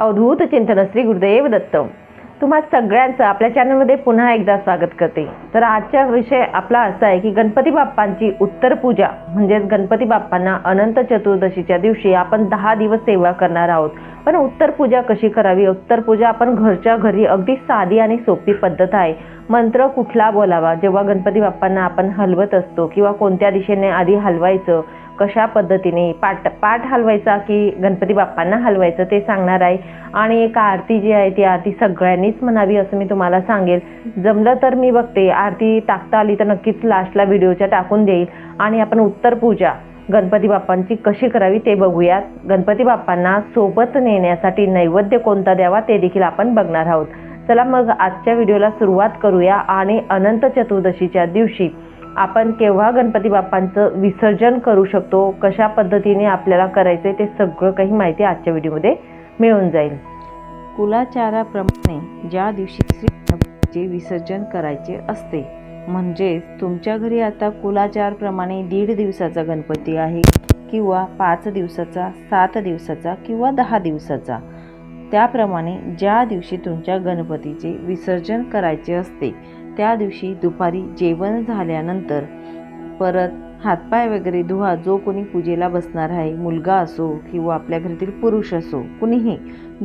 अवधूत चिंतन श्री गुरुदेव दत्त. तुम्हा सगळ्यांचं आपल्या चॅनलमध्ये पुन्हा एकदा स्वागत करते. तर आजचा विषय आपला असा आहे की गणपती बाप्पांची उत्तर पूजा म्हणजेच गणपती बाप्पांना अनंत चतुर्दशीच्या दिवशी आपण दहा दिवस सेवा करणार आहोत. पण उत्तर पूजा कशी करावी? उत्तर पूजा आपण घरच्या घरी अगदी साधी आणि सोपी पद्धत आहे. मंत्र कुठला बोलावा? जेव्हा गणपती बाप्पांना आपण हलवत असतो किंवा कोणत्या दिशेने आधी हलवायचं कशा पद्धतीने पाठ पाठ हलवायचा की गणपती बाप्पांना हलवायचं ते सांगणार आहे. आणि एक आरती जी आहे ती आरती सगळ्यांनीच म्हणावी असं मी तुम्हाला सांगेल. जमलं तर मी बघते. आरती टाकता आली तर नक्कीच लास्टला व्हिडिओच्या टाकून देईल. आणि आपण उत्तर पूजा गणपती बाप्पांची कशी करावी ते बघूयात. गणपती बाप्पांना सोबत नेण्यासाठी नैवेद्य कोणता द्यावा ते देखील आपण बघणार आहोत. चला मग आजच्या व्हिडिओला सुरुवात करूया आणि अनंत चतुर्दशीच्या दिवशी आपण केव्हा गणपती बाप्पांचं विसर्जन करू शकतो कशा पद्धतीने आपल्याला करायचं ते सगळं काही माहिती आजच्या व्हिडिओमध्ये मिळून जाईल. कुलाचाराप्रमाणे ज्या दिवशी श्री गणपतीचे विसर्जन करायचे असते म्हणजेच तुमच्या घरी आता कुलाचारप्रमाणे दीड दिवसाचा गणपती आहे किंवा पाच दिवसाचा सात दिवसाचा किंवा दहा दिवसाचा. त्याप्रमाणे ज्या दिवशी तुमच्या गणपतीचे विसर्जन करायचे असते त्या दिवशी दुपारी जेवण झाल्यानंतर परत हातपाय वगैरे धुवा जो कोणी पूजेला बसणार आहे मुलगा असो किंवा आपल्या घरातील पुरुष असो कुणीही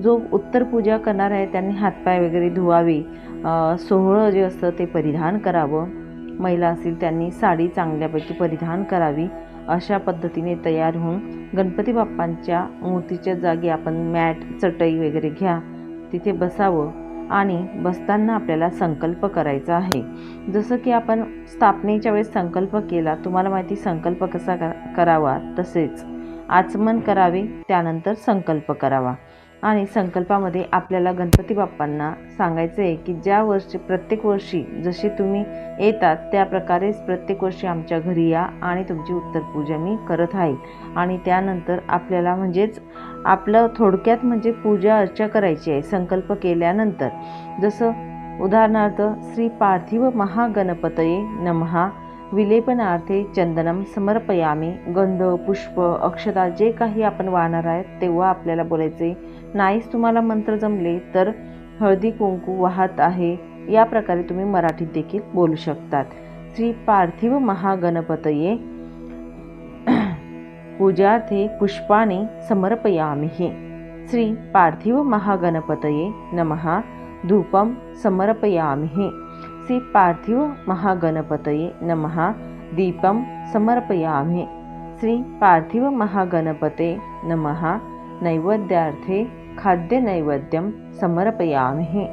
जो उत्तर पूजा करणार आहे त्यांनी हातपाय वगैरे धुवावे. सोहळं जे असतं ते परिधान करावं. महिला असतील त्यांनी साडी चांगल्यापैकी परिधान करावी. अशा पद्धतीने तयार होऊन गणपती बाप्पांच्या मूर्तीच्या जागी आपण मॅट चटई वगैरे घ्या. तिथे बसावं. आणि बसताना आपल्याला संकल्प करायचा आहे. जसं की आपण स्थापनेच्या वेळेस संकल्प केला तुम्हाला माहिती संकल्प कसा करावा? तसेच आचमन करावे त्यानंतर संकल्प करावा. आणि संकल्पामध्ये आपल्याला गणपती बाप्पांना सांगायचं आहे की ज्या वर्षी प्रत्येक वर्षी जसे तुम्ही येतात त्या प्रकारेच प्रत्येक वर्षी आमच्या घरी या आणि तुमची उत्तरपूजा मी करत आहे. आणि त्यानंतर आपल्याला म्हणजेच आपलं थोडक्यात म्हणजे पूजा अर्चा करायची आहे संकल्प केल्यानंतर. जसं उदाहरणार्थ श्री पार्थिव महागणपतये नमहा विलेपनार्थे चंदनम समर्पयामी गंध पुष्प अक्षता जे काही आपण वाहणार आहेत तेव्हा आपल्याला बोलायचे नाहीच तुम्हाला मंत्र जमले तर हळदी कुंकू वाहत आहे या प्रकारे तुम्ही मराठीत देखील बोलू शकतात. श्री पार्थिव महागणपतये पूजार्थे पुष्पाणि समर्पयामि श्री पार्थिव महागणपतये नमः धूपं समर्पयामि श्री पार्थिव महागणपतये नमः दीपं समर्पयामि श्री पार्थिव महागणपते नमः नैवेद्यार्थे खाद्यनैवेद्यं समर्पयामि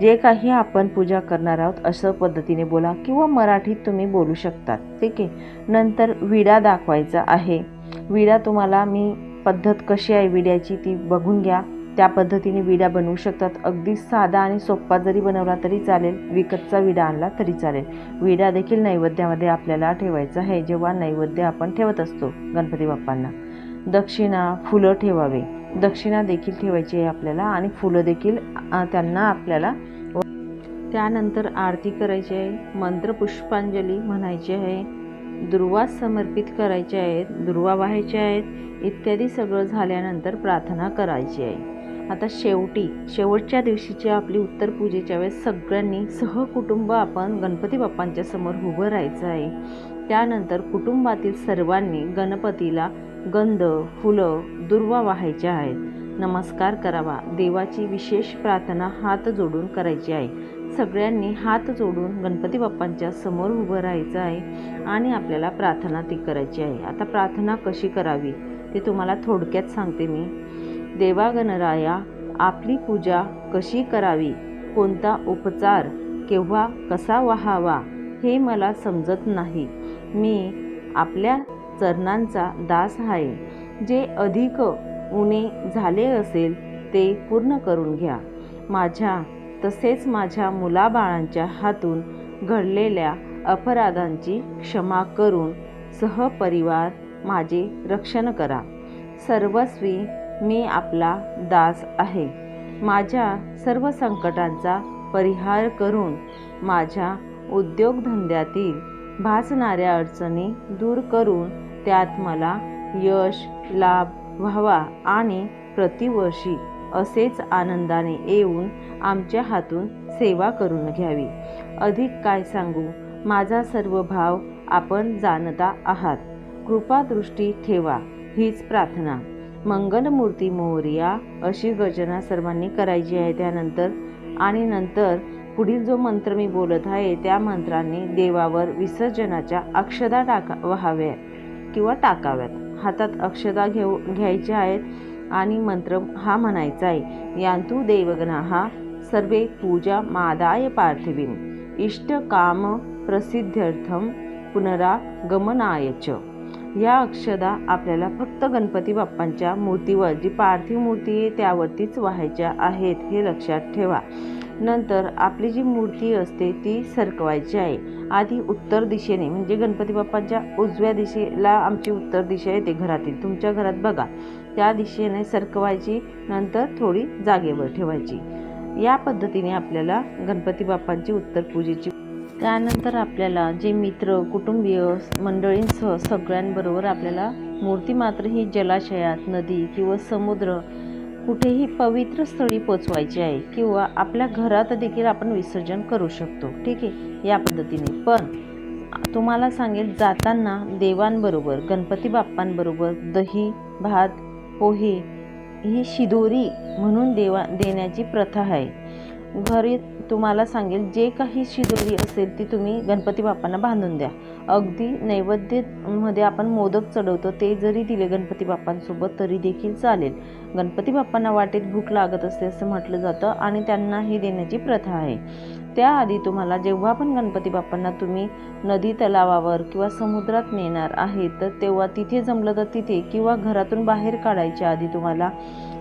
जे काही आपण पूजा करणार आहोत असं पद्धतीने बोला किंवा मराठीत तुम्ही बोलू शकतात. ठीक आहे? नंतर विडा दाखवायचा आहे. विडा तुम्हाला मी पद्धत कशी आहे विड्याची ती बघून घ्या. त्या पद्धतीने विडा बनवू शकतात. अगदी साधा आणि सोप्पा जरी बनवला तरी चालेल. विकतचा विडा आणला तरी चालेल. विडा देखील नैवेद्यामध्ये आपल्याला ठेवायचा आहे. जेव्हा नैवेद्य आपण ठेवत असतो गणपती बाप्पांना दक्षिणा फुलं ठेवावे. दक्षिणा देखील ठेवायची आहे आपल्याला आणि फुलं देखील त्यांना आपल्याला त्यानंतर आरती करायची आहे. मंत्र पुष्पांजली म्हणायची आहे. दुर्वा समर्पित करायचे आहेत दुर्वा व्हायच्या आहेत इत्यादी सगळं झाल्यानंतर प्रार्थना करायची आहे. आता शेवटी शेवटच्या दिवशीची आपली उत्तर पूजेच्या वेळेस सगळ्यांनी सहकुटुंब आपण गणपती बाप्पांच्या समोर उभं राहायचं आहे. त्यानंतर कुटुंबातील सर्वांनी गणपतीला गंध फुलं दुर्वा वाहायच्या आहेत. नमस्कार करावा. देवाची विशेष प्रार्थना हात जोडून करायची आहे. सगळ्यांनी हात जोडून गणपती बाप्पांच्या समोर उभं राहायचं आहे आणि आपल्याला प्रार्थना ती करायची आहे. आता प्रार्थना कशी करावी ते तुम्हाला थोडक्यात सांगते मी. देवागणराया आपली पूजा कशी करावी? कोणता उपचार केव्हा कसा व्हावा? हे मला समजत नाही. मी आपल्या चरणांचा दास आहे. जे अधिक उणे झाले असेल ते पूर्ण करून घ्या. माझ्या तसेच माझ्या मुलाबाळांच्या हातून घडलेल्या अपराधांची क्षमा करून सहपरिवार माझे रक्षण करा. सर्वस्वी मी आपला दास आहे. माझ्या सर्व संकटांचा परिहार करून माझ्या उद्योगधंद्यातील भासणाऱ्या अडचणी दूर करून त्यात मला यश लाभ व्हावा आणि प्रतिवर्षी असेच आनंदाने येऊन आमच्या हातून सेवा करून घ्यावी. अधिक काय सांगू? माझा सर्व भाव आपण जाणता आहात. कृपादृष्टी ठेवा हीच प्रार्थना. मंगलमूर्ती मोहरिया अशी गर्जना सर्वांनी करायची आहे त्यानंतर आणि नंतर पुढील जो मंत्र मी बोलत आहे त्या मंत्रांनी देवावर विसर्जनाच्या अक्षदा टाका व्हाव्या किंवा टाकाव्यात. हातात अक्षदा घेऊ घ्यायच्या आहेत आणि मंत्र हा म्हणायचा आहे यांतू देवगणा सर्वे पूजा मादाय पार्थिवीन इष्टकाम प्रसिद्ध्यर्थम पुनरागमनायच या अक्षदा आपल्याला फक्त गणपती बाप्पांच्या मूर्तीवर जी पार्थिव मूर्ती आहे त्यावरतीच व्हायच्या आहेत हे लक्षात ठेवा. नंतर आपली जी मूर्ती असते ती सरकवायची आहे. आधी उत्तर दिशेने म्हणजे गणपती बाप्पांच्या उजव्या दिशेला आमची उत्तर दिशा येते घरातील तुमच्या घरात बघा. त्या दिशेने सरकवायची नंतर थोडी जागेवर ठेवायची. या पद्धतीने आपल्याला गणपती बाप्पांची उत्तर पूजेची त्यानंतर आपल्याला जे मित्र कुटुंबीय मंडळींसह सगळ्यांबरोबर आपल्याला मूर्ती मात्र ही जलाशयात नदी किंवा समुद्र कुठेही पवित्र स्थळी पोचवायची आहे किंवा आपल्या घरात देखील आपण विसर्जन करू शकतो. ठीक आहे? या पद्धतीने. पण तुम्हाला सांगेल जाताना देवांबरोबर गणपती बाप्पांबरोबर दही भात पोहे ही शिदोरी म्हणून देवा देण्याची प्रथा आहे. घरी तुम्हाला सांगेल जे काही शिदोरी असेल ती तुम्ही गणपती बाप्पांना बांधून द्या. अगदी नैवेद्यमध्ये आपण मोदक चढवतो ते जरी दिले गणपती बाप्पांसोबत तरी देखील चालेल. गणपती बाप्पांना वाटेत भूक लागत असते असं म्हटलं जातं आणि त्यांना ही देण्याची प्रथा आहे. त्याआधी तुम्हाला जेव्हा पण गणपती बाप्पांना तुम्ही नदी तलावावर किंवा समुद्रात नेणार आहे तर तेव्हा तिथे जमलं तर तिथे किंवा घरातून बाहेर काढायच्या आधी तुम्हाला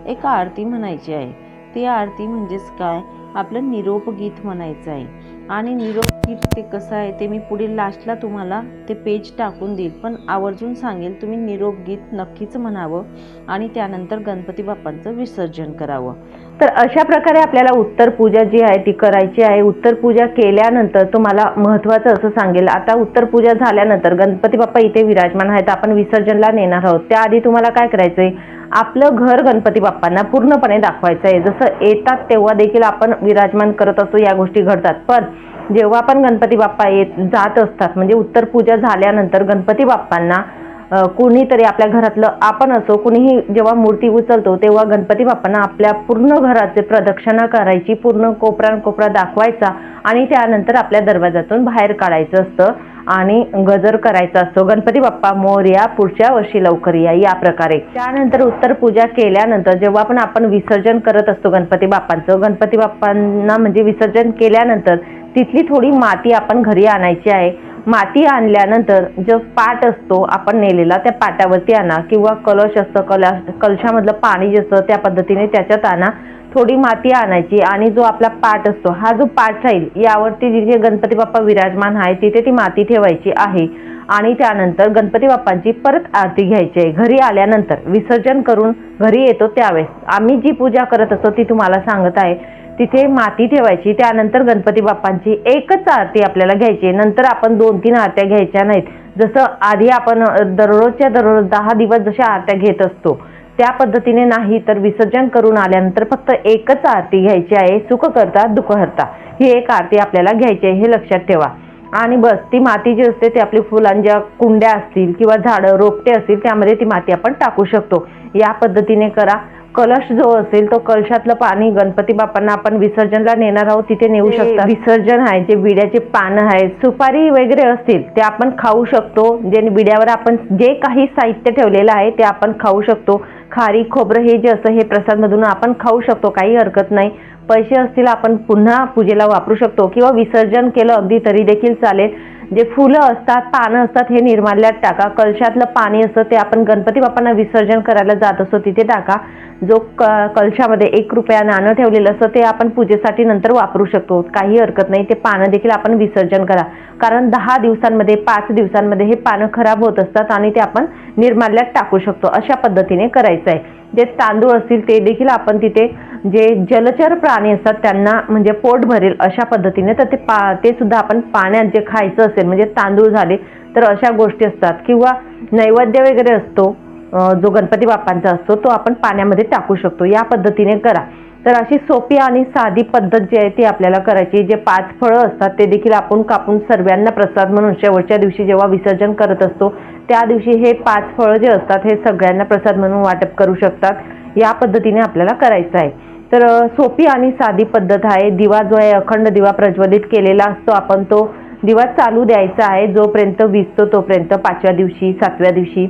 एक आरती म्हणायची आहे. ती आरती म्हणजेच काय? आपलं निरोप गीत म्हणायचं आहे. आणि निरोप गीत ते कसं आहे ते मी पुढे लास्टला तुम्हाला ते पेज टाकून देईल. पण आवर्जून सांगेल तुम्ही निरोप गीत नक्कीच म्हणावं आणि त्यानंतर गणपती बाप्पांचं विसर्जन करावं. तर अशा प्रकारे आपल्याला उत्तर पूजा जी आहे ती करायची आहे. उत्तर पूजा केल्यानंतर तुम्हाला महत्त्वाचं असं सांगेल. आता उत्तर पूजा झाल्यानंतर गणपती बाप्पा इथे विराजमान आहेत. आपण विसर्जनला नेणार आहोत. त्याआधी तुम्हाला काय करायचं आहे आपलं घर गणपती बाप्पांना पूर्णपणे दाखवायचं आहे. जसं येतात तेव्हा देखील आपण विराजमान करत असतो या गोष्टी घडतात. पण जेव्हा पण गणपती बाप्पा येत जात असतात म्हणजे उत्तर पूजा झाल्यानंतर गणपती बाप्पांना कुणीतरी आपल्या घरातलं आपण असो कुणीही जेव्हा मूर्ती उचलतो तेव्हा गणपती बाप्पांना आपल्या पूर्ण घराचे प्रदक्षिणा करायची पूर्ण कोपरा कोपरा दाखवायचा आणि त्यानंतर आपल्या दरवाजातून बाहेर काढायचं असतं आणि गजर करायचा असतो. गणपती बाप्पा मोर्या पुढच्या वर्षी लवकर या या प्रकारे. त्यानंतर उत्तर पूजा केल्यानंतर जेव्हा पण आपण विसर्जन करत असतो गणपती बाप्पांचं गणपती बाप्पांना म्हणजे विसर्जन केल्यानंतर तिथली थोडी माती आपण घरी आणायची आहे. माती आणल्यानंतर जो पाट असतो आपण नेलेला त्या पाटावरती आणा किंवा कलश असतं कला कलशामधलं पाणी जे असतं त्या पद्धतीने त्याच्यात आणा. थोडी माती आणायची आणि जो आपला पाट असतो हा जो पाट राहील यावरती जिथे गणपती बाप्पा विराजमान आहे तिथे ती माती ठेवायची आहे. आणि त्यानंतर गणपती बाप्पांची परत आरती घ्यायची आहे. घरी आल्यानंतर विसर्जन करून घरी येतो त्यावेळेस. आम्ही जी पूजा करत असतो ती तुम्हाला सांगत आहे तिथे माती ठेवायची त्यानंतर गणपती बाप्पांची एकच आरती आपल्याला घ्यायची आहे. नंतर आपण दोन तीन आरत्या घ्यायच्या नाहीत. जसं आधी आपण दररोजच्या दररोज दहा दिवस जशा आरत्या घेत असतो त्या पद्धतीने नाही तर विसर्जन करून आल्यानंतर फक्त एकच आरती घ्यायची आहे सुख करता दुःख हरता. ही एक आरती आपल्याला घ्यायची आहे हे लक्षात ठेवा. आणि बस ती माती जी असते ती आपली फुलांच्या कुंड्या असतील किंवा झाडं रोपटे असतील त्यामध्ये ती माती आपण टाकू शकतो. या पद्धतीने करा. कलश जो असेल तो कलशातलं पाणी गणपती बाप्पांना आपण विसर्जनला नेणार आहोत तिथे नेऊ शकता. विसर्जन आहे जे विड्याचे पानं आहेत सुपारी वगैरे असतील ते आपण खाऊ शकतो. जे विड्यावर आपण जे काही साहित्य ठेवलेलं आहे ते आपण खाऊ शकतो. खारी खोबरं हे जे असतं हे प्रसादमधून आपण खाऊ शकतो काही हरकत नाही. पैसे असतील आपण पुन्हा पूजेला वापरू शकतो. किंवा विसर्जन केलं अगदी तरी देखील चालेल. जे फुलं असतात पानं असतात हे निर्माल्यात टाका. कलशातलं पाणी असतं ते आपण गणपती बाप्पांना विसर्जन करायला जात असतो तिथे टाका. जो क कलशामध्ये एक रुपया नाणं ठेवलेलं असतं ते आपण पूजेसाठी नंतर वापरू शकतो. काही हरकत नाही ते पानं देखील आपण विसर्जन करा. कारण दहा दिवसांमध्ये पाच दिवसांमध्ये हे पानं खराब होत असतात आणि ते आपण निर्माल्यात टाकू शकतो अशा पद्धतीने करायचं. आहे जे तांदूळ असतील ते देखील आपण तिथे जे जलचर प्राणी असतात त्यांना म्हणजे पोट भरेल अशा पद्धतीने तर ते पा ते सुद्धा आपण पाण्यात जे खायचं असेल म्हणजे तांदूळ झाले तर अशा गोष्टी असतात. किंवा नैवेद्य वगैरे असतो जो गणपती बाप्पांचा असतो तो आपण पाण्यामध्ये टाकू शकतो. या पद्धतीने करा. तर अशी सोपी आणि साधी पद्धत जी आहे ती आपल्याला करायची. जे पाच फळं असतात ते देखील आपण कापून सर्वांना प्रसाद म्हणून शेवटच्या दिवशी जेव्हा विसर्जन करत असतो त्या दिवशी हे पाच फळं जे असतात हे सगळ्यांना प्रसाद म्हणून वाटप करू शकतात. या पद्धतीने आपल्याला करायचं आहे. तर सोपी आणि साधी पद्धत आहे. दिवा जो आहे अखंड दिवा प्रज्वलित केलेला असतो. आपण तो दिवा चालू द्यायचा आहे जोपर्यंत विजतो तोपर्यंत पाचव्या दिवशी सातव्या दिवशी.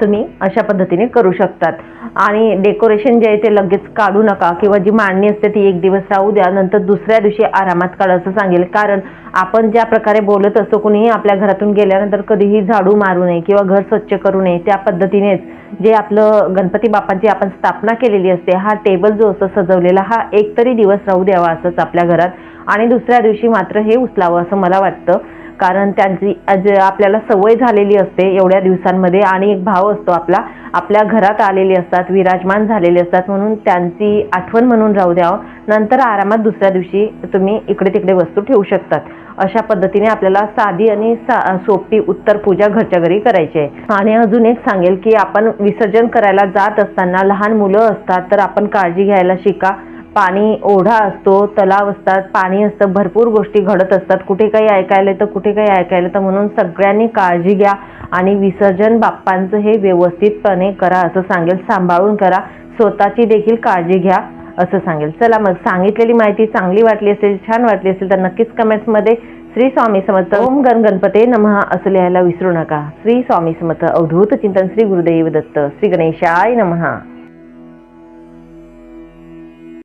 तुम्ही अशा पद्धतीने करू शकतात. आणि डेकोरेशन जे आहे ते लगेच काढू नका किंवा जी मांडणी असते ती एक दिवस राहू द्या नंतर दुसऱ्या दिवशी आरामात काढा असं सांगेल. कारण आपण ज्या प्रकारे बोलत असतो कुणीही आपल्या घरातून गेल्यानंतर कधीही झाडू मारू नये किंवा घर स्वच्छ करू नये त्या पद्धतीनेच जे आपलं गणपती बाप्पांची आपण स्थापना केलेली असते हा टेबल जो असतो सजवलेला हा एक तरी दिवस राहू द्यावा असंच आपल्या घरात. आणि दुसऱ्या दिवशी मात्र हे उचलावं असं मला वाटतं. कारण त्यांची आपल्याला सवय झालेली असते एवढ्या दिवसांमध्ये आणि एक भाव असतो आपला. आपल्या घरात आलेले असतात विराजमान झालेले असतात म्हणून त्यांची आठवण म्हणून राहू द्यावं नंतर आरामात दुसऱ्या दिवशी तुम्ही इकडे तिकडे वस्तू ठेवू शकतात. अशा पद्धतीने आपल्याला साधी आणि सा सोपी उत्तर पूजा घरच्या घरी करायची आहे. आणि अजून एक सांगेल की आपण विसर्जन करायला जात असताना लहान मुलं असतात तर आपण काळजी घ्यायला शिका. पाणी ओढा असतो तलाव असतात पाणी असतं भरपूर गोष्टी घडत असतात. कुठे काही ऐकायला येतं कुठे काही ऐकायला येतं म्हणून सगळ्यांनी काळजी घ्या आणि विसर्जन बाप्पांचं हे व्यवस्थितपणे करा असं सांगेल. सांभाळून करा. स्वतःची देखील काळजी घ्या असं सांगेल. चला मग सांगितलेली माहिती चांगली वाटली असेल छान वाटली असेल तर नक्कीच कमेंट्समध्ये श्री स्वामी समर्थ ओम गण गणपते नमः असं लिहायला विसरू नका. श्री स्वामी समर्थ अवधूत चिंतन श्री गुरुदेव दत्त श्री गणेशाय नमहा